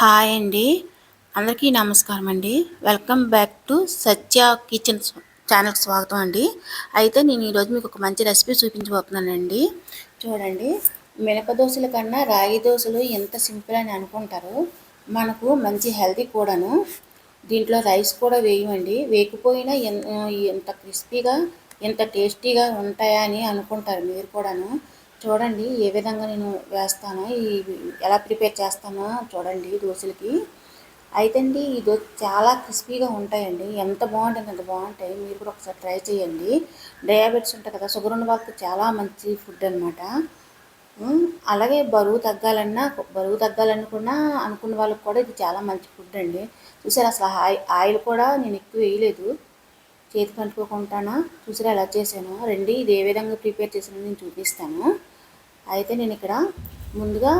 Hi అండి. అందరికీ నమస్కారం అండి. Welcome back to Satya kitchen ఛానల్కి స్వాగతం అండి. అయితే నేను ఈరోజు మీకు ఒక మంచి రెసిపీ చూపించబోతున్నానండి. చూడండి. మినప దోశల కన్నా రాగి దోశలు ఎంత సింపుల్ అని అనుకుంటారు. మనకు మంచి హెల్తీ కూడాను. దీంట్లో రైస్ కూడా వేయమండి. వేయకపోయినా ఎంత క్రిస్పీగా ఎంత టేస్టీగా ఉంటాయా అని అనుకుంటారు మీరు కూడాను. చూడండి ఏ విధంగా నేను వేస్తానో ఈ ఎలా ప్రిపేర్ చేస్తానో చూడండి దోశలకి. అయితే అండి ఈ దోశ చాలా క్రిస్పీగా ఉంటాయండి. ఎంత బాగుంటుంది అంత బాగుంటాయి మీరు కూడా ఒకసారి ట్రై చేయండి. డయాబెటీస్ ఉంటాయి కదా షుగర్ ఉన్న వాళ్ళకి చాలా మంచి ఫుడ్ అనమాట అలాగే బరువు తగ్గాలన్నా బరువు తగ్గాలనుకున్నా అనుకున్న వాళ్ళకి కూడా ఇది చాలా మంచి ఫుడ్ అండి. చూసారు అసలు ఆయిల్ కూడా నేను ఎక్కువ వేయలేదు. చేతికి అంటుకోకుండానా చూసారా ఎలా చేశాను. రండి ఇది ఏ విధంగా ప్రిపేర్ చేసానో నేను చూపిస్తాను. అయితే నేను ఇక్కడ ముందుగా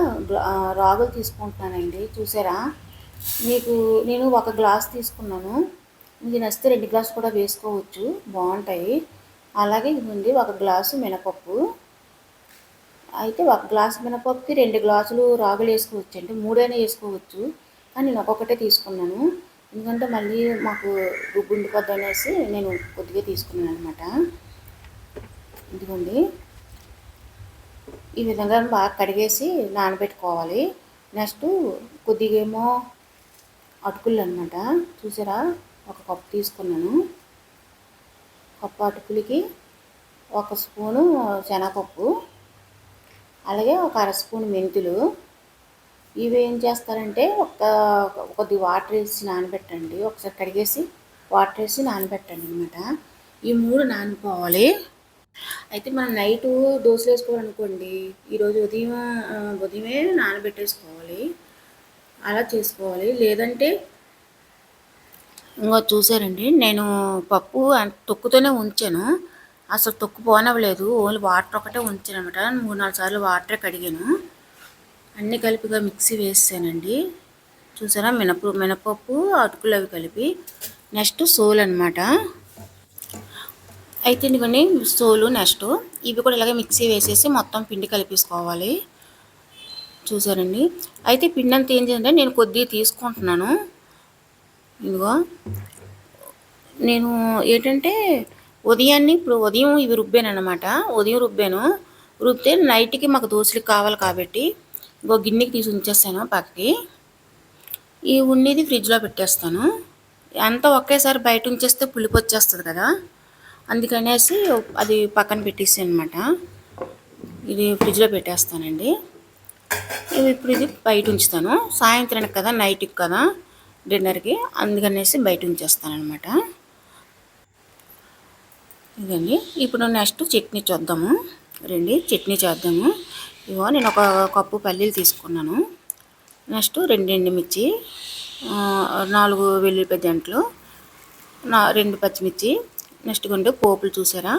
రాగులు తీసుకుంటున్నానండి. చూసారా? మీకు నేను ఒక గ్లాస్ తీసుకున్నాను. మీకు నచ్చితే రెండు గ్లాసు కూడా వేసుకోవచ్చు. బాగుంటాయి. అలాగే ఇదిగోండి ఒక గ్లాసు మినపప్పు. అయితే ఒక గ్లాసు మినపప్పుకి రెండు గ్లాసులు రాగులు వేసుకోవచ్చు అండి. మూడైనా వేసుకోవచ్చు. కానీ నేను ఒక్కొక్కటే తీసుకున్నాను. ఎందుకంటే మళ్ళీ మాకు గుండుకొద్దు అనేసి నేను కొద్దిగా తీసుకున్నాను అనమాట ఇదిగోండి. ఈ విధంగా బాగా కడిగేసి నానబెట్టుకోవాలి. నెక్స్ట్ కొద్దిగా ఏమో అటుకులు అనమాట చూసారా? ఒక కప్పు తీసుకున్నాను. కప్పు అటుకులకి ఒక స్పూను శనగపప్పు అలాగే ఒక అర స్పూన్ మెంతులు. ఇవి ఏం చేస్తారంటే ఒక కొద్ది వాటర్ వేసి నానబెట్టండి. ఒకసారి కడిగేసి వాటర్ వేసి నానబెట్టండి అనమాట ఈ మూడు నానిపోవాలి అయితే మనం నైట్ దోశలు వేసుకోవాలనుకోండి ఈరోజు ఉదయం ఉదయమే నానబెట్టేసుకోవాలి. అలా చేసుకోవాలి. లేదంటే ఇంకో చూసారండి నేను పప్పు తొక్కుతోనే ఉంచాను. అసలు తొక్కు పోనవ్వలేదు. ఓన్లీ వాటర్ ఒకటే ఉంచాను అనమాట మూడు నాలుగు సార్లు వాటరే కడిగాను. అన్నీ కలిపిగా మిక్సీ వేసానండి చూసారా? మినప మినపప్పు అటుకులు అవి కలిపి. నెక్స్ట్ సోల్ అనమాట అయితే ఇదిగోండి సోలు నెక్స్ట్. ఇవి కూడా ఇలాగే మిక్సీ వేసేసి మొత్తం పిండి కలిపేసుకోవాలి. చూసారండి? అయితే పిండి అంతా ఏం చేయాలంటే నేను కొద్దిగా తీసుకుంటున్నాను. ఇదిగో. నేను ఏంటంటే ఉదయాన్నే ఇప్పుడు ఉదయం ఇవి రుబ్బాను అనమాట ఉదయం రుబ్బాను. రుబ్బితే నైట్కి మాకు దోశలకి కావాలి కాబట్టి ఇంకో గిన్నెకి తీసి ఉంచేస్తాను పక్కకి. ఈ ఉండేది ఫ్రిడ్జ్లో పెట్టేస్తాను. అంతా ఒకేసారి బయట ఉంచేస్తే పులిపి వచ్చేస్తుంది కదా. అందుకనేసి అది పక్కన పెట్టేసి అనమాట ఇది ఫ్రిడ్జ్లో పెట్టేస్తానండి. ఇప్పుడు ఇది బయట ఉంచుతాను. సాయంత్రానికి కదా నైట్కి కదా డిన్నర్కి. అందుకనేసి బయట ఉంచేస్తానమాట ఇదండి. ఇప్పుడు నెక్స్ట్ చట్నీ చూద్దాము. రండి చట్నీ చేద్దాము. ఇగో నేను ఒక కప్పు పల్లీలు తీసుకున్నాను. నెక్స్ట్ రెండు ఎండుమిర్చి నాలుగు వెల్లుల్లి పెద్దంట్లు నా రెండు పచ్చిమిర్చి నెక్స్ట్ కొంటే పోపులు చూసారా?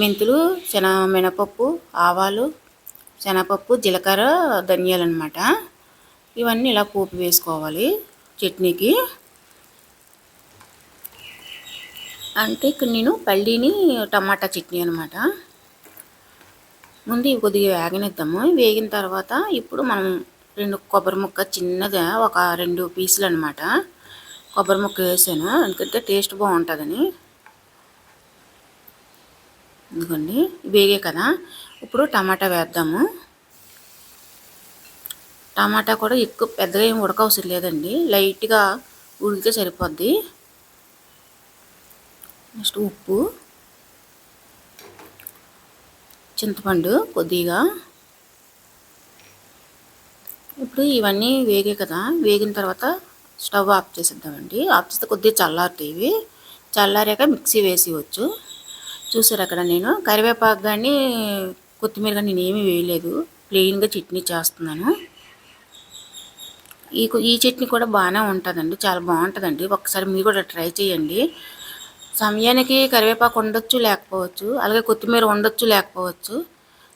మెంతులు శన మినపప్పు ఆవాలు శనగపప్పు జీలకర్ర ధనియాలు అనమాట ఇవన్నీ ఇలా పోపు వేసుకోవాలి చట్నీకి. అంటే ఇక్కడ నేను పల్లీని టమాటా చట్నీ అనమాట ముందు ఇవి కొద్దిగా వేగనిద్దాము. వేగిన తర్వాత ఇప్పుడు మనం రెండు కొబ్బరి ముక్క చిన్నగా ఒక రెండు పీసులు అనమాట కొబ్బరి ముక్క వేసాను. ఎందుకంటే టేస్ట్ బాగుంటుందని. ఇదిగోండి వేగే కదా. ఇప్పుడు టమాటా వేద్దాము. టమాటా కూడా ఎక్కువ పెద్దగా ఏం ఉడకవసరం లేదండి. లైట్గా ఉడికితే సరిపోద్ది. నెక్స్ట్ ఉప్పు చింతపండు కొద్దిగా. ఇప్పుడు ఇవన్నీ వేగే కదా. వేగిన తర్వాత స్టవ్ ఆఫ్ చేసేద్దామండి. ఆఫ్ చేస్తే కొద్దిగా చల్లారుతాయి ఇవి. చల్లారాక మిక్సీ వేసేయచ్చు చూసారు అక్కడ నేను. కరివేపాకు కానీ కొత్తిమీర కానీ నేను ఏమీ వేయలేదు. ప్లెయిన్గా చట్నీ చేస్తున్నాను. ఈ ఈ చట్నీ కూడా బాగానే ఉంటుందండి. చాలా బాగుంటుందండి ఒకసారి మీరు కూడా ట్రై చేయండి. సమయానికి కరివేపాకు ఉండొచ్చు లేకపోవచ్చు. అలాగే కొత్తిమీర ఉండొచ్చు లేకపోవచ్చు.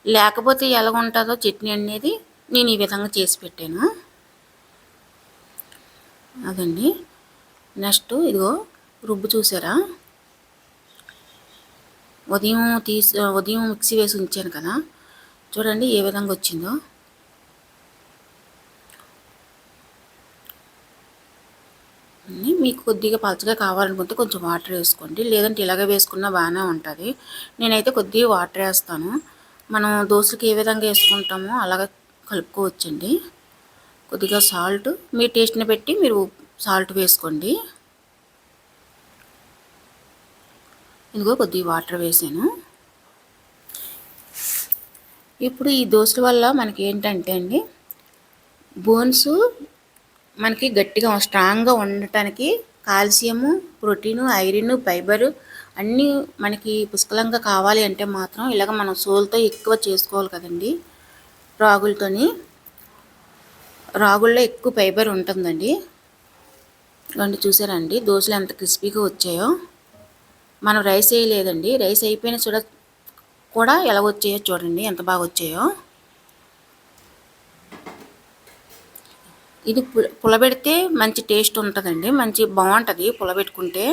లేకపోతే ఎలా ఉంటుందో చట్నీ అనేది నేను ఈ విధంగా చేసి పెట్టాను. అదండి. నెక్స్ట్ ఇదిగో రుబ్బు చూసారా? ఉదయం తీసి ఉదయం మిక్సీ వేసి ఉంచాను కదా చూడండి ఏ విధంగా వచ్చిందో. మీకు కొద్దిగా పలచగా కావాలనుకుంటే కొంచెం వాటర్ వేసుకోండి లేదంటే ఇలాగే వేసుకున్నా బాగానే ఉంటుంది. నేనైతే కొద్దిగా వాటర్ వేస్తాను. మనం దోశకి ఏ విధంగా వేసుకుంటామో అలాగే కలుపుకోవచ్చండి. కొద్దిగా సాల్ట్ మీ టేస్ట్ని బట్టి మీరు సాల్ట్ వేసుకోండి. ఇదిగో కొద్దిగా వాటర్ వేసాను. ఇప్పుడు ఈ దోశల వల్ల మనకి ఏంటంటే అండి బోన్స్ మనకి గట్టిగా స్ట్రాంగ్గా ఉండటానికి కాల్షియము ప్రోటీను ఐరన్ ఫైబరు అన్నీ మనకి పుష్కలంగా కావాలి అంటే మాత్రం ఇలాగ మనం సోల్తో ఎక్కువ చేసుకోవాలి కదండి. రాగులతోని రాగుల్లో ఎక్కువ ఫైబర్ ఉంటుందండి. ఇవ్వండి చూసారండి దోశలు ఎంత క్రిస్పీగా వచ్చాయో. మనం రైస్ వేయలేదండి. రైస్ అయిపోయిన చూడ కూడా ఎలా వచ్చాయో చూడండి. ఎంత బాగా వచ్చాయో. ఇది పులబెడితే మంచి టేస్ట్ ఉంటుందండి. మంచి బాగుంటుంది పులబెట్టుకుంటే.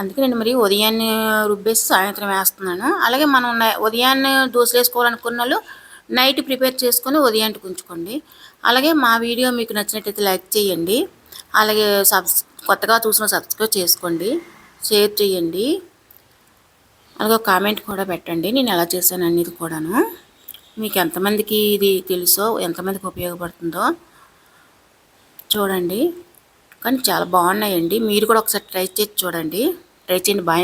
అందుకే నేను మరి ఉదయాన్నే రుబ్బేసి సాయంత్రం వేస్తున్నాను. అలాగే మనం ఉదయాన్నే దోశలు వేసుకోవాలనుకున్న వాళ్ళు నైట్ ప్రిపేర్ చేసుకొని ఉదయానికి ఉంచుకోండి. అలాగే మా వీడియో మీకు నచ్చినట్టయితే లైక్ చేయండి. అలాగే సబ్స్ కొత్తగా చూసిన సబ్స్క్రైబ్ చేసుకోండి. షేర్ చేయండి. అలాగే కామెంట్ కూడా పెట్టండి. నేను ఎలా చేశాను అనేది కూడాను. మీకు ఎంతమందికి ఇది తెలుసో ఎంతమందికి ఉపయోగపడుతుందో చూడండి. కానీ చాలా బాగున్నాయండి. మీరు కూడా ఒకసారి ట్రై చేసి చూడండి. ట్రై చేయండి. బాయ్